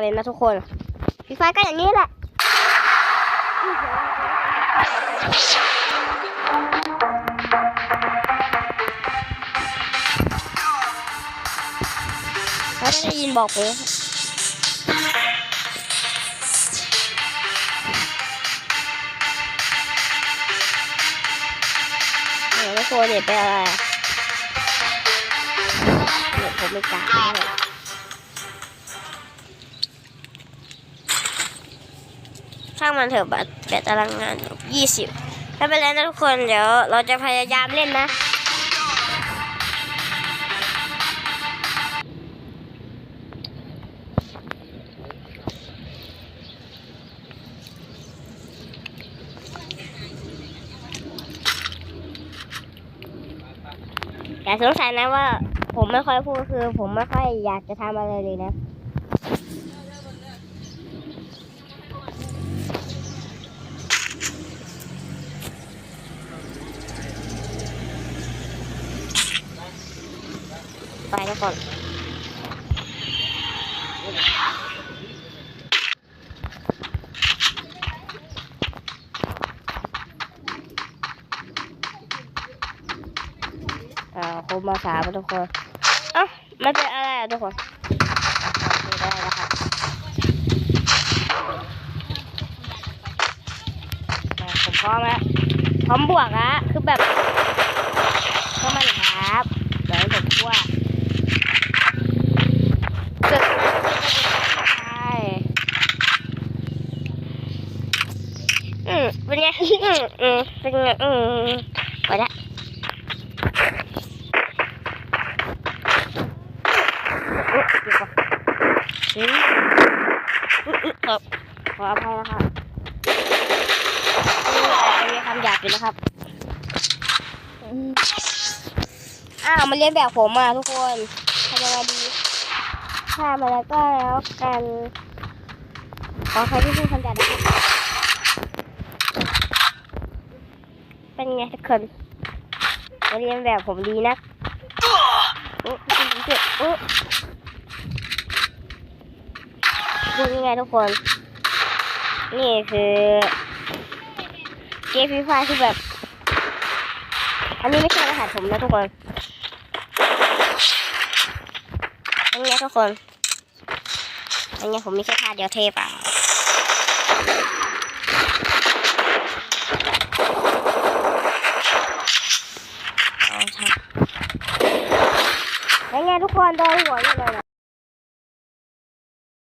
เลยนะทุกคนฟรีไฟก็อย่างนี้แหละถ้าได้ยินบอกผมเดี๋ยวไม่โคเน็ตไปอะไรเน็ตผมไม่กล้า ช่างมันเถอะบัตรแบตพลังงานยี่สิบไม่เป็นไรนะทุกคนเดี๋ยวเราจะพยายามเล่นนะอย่สงสัยนะว่าผมไม่ค่อยพูดคือ ผมไม่ค่อยอยากจะทำอะไรเลยนะ ไปทุกคนอ่าครบมาสามทุกคนอ้ามันเป็นอะไรอะทุกคนได้แล้วครับอ่าผมพร้อมแล้วพร้อมบวกอะคือแบบก็มันครับเดี๋ยวผมกลัวกดใช่ อืมเป็นไงอืมอืมเป็นไงอืมไปละอุ๊บดิบอะอืมอุ๊ยอุ๊ยครับขออภัยนะครับอืมอาจจะมีคำหยาบอยู่นะครับอ้าวมาเรียนแบบผมอะทุกคนทำยังไงดีถ้ามาแล้วก็แล้วกันขอใครที่พูดคำหยาบนะครับ เป็นไงทุกคนมาเรียนแบบผมดีนะอุ๊ยอุ๊ยอุ๊ยอุ๊ยดูยังไงทุกคน นี่คือเกมฟรีไฟคือแบบ อันนี้ไม่ใช่รหัสผมนะทุกคนอันนี้ทุกคนอันนี้ผมมีแค่ท่าเดียวเทปอะ เอาครับแล้ว